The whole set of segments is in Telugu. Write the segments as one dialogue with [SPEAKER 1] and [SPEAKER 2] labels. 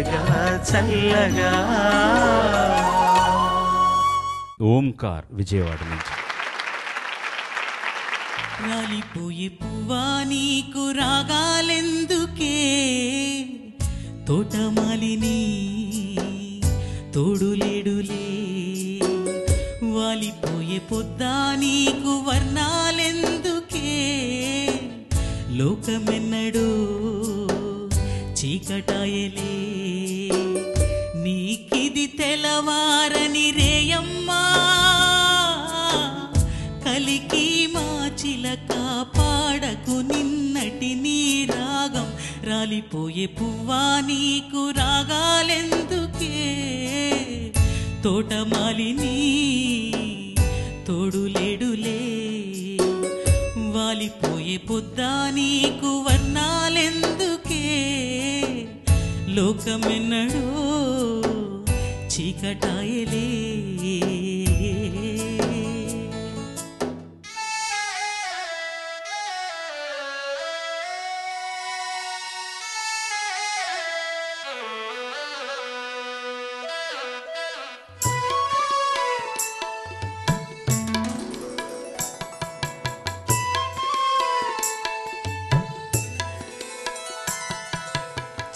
[SPEAKER 1] చల్లగా.
[SPEAKER 2] ఓంకార్ విజయవాడ నుంచి.
[SPEAKER 3] రాలిపోయే పువ్వా నీకు రాగాలెందుకే? తోటమాలిని తోడులేడులే. వాలిపోయే పొద్దా నీకు వర్ణాలెందుకే? లోకమెన్నడో చీకటాయలే. నీకిది తెలవారని రేయమ్మా కలికి మా చిలక పాడకు నిన్నటి నీ రాగం. రాలిపోయే పువ్వా నీకు రాగాలెందుకే? తోటమాలిని తోడులేడులే వాలిపోయే పొద్దా నీకు వర్ణాలెందుకే? లోకమెన్నడో చీకటాయలే.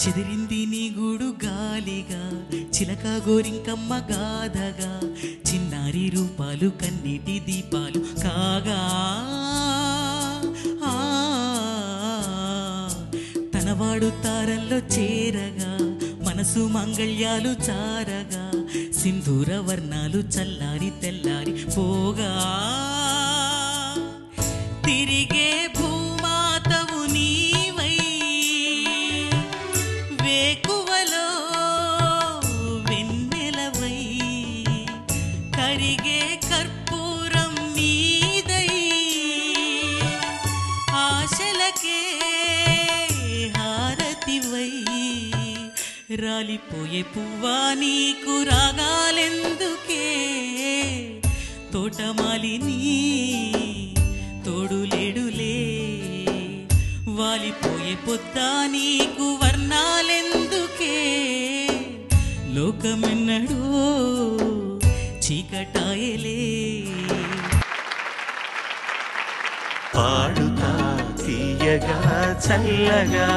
[SPEAKER 3] చెదిరింది నీ గూడు గాలిగా చిలక గోరింకమ్మ గాధగా చిన్నారి రూపాలు కన్నీటి దీపాలు కాగా. ఆ, తనవాడు తారల్లో చేరగా మనసు మంగళ్యాలు చారగా సింధూర వర్ణాలు చల్లారి తెల్లారి పోగా. తిరిగే కరిగే కర్పూరం మీదై ఆశలకే హారతివై రాలిపోయే పువ్వా నీకు రాగాలెందుకే? తోటమాలిని తోడులేడులే. వాలిపోయే పొద్దా నీకు వర్ణాలెందుకే? లోకమెన్నడో చీకటాయలే
[SPEAKER 1] పాడుతా తీయగా చల్లగా.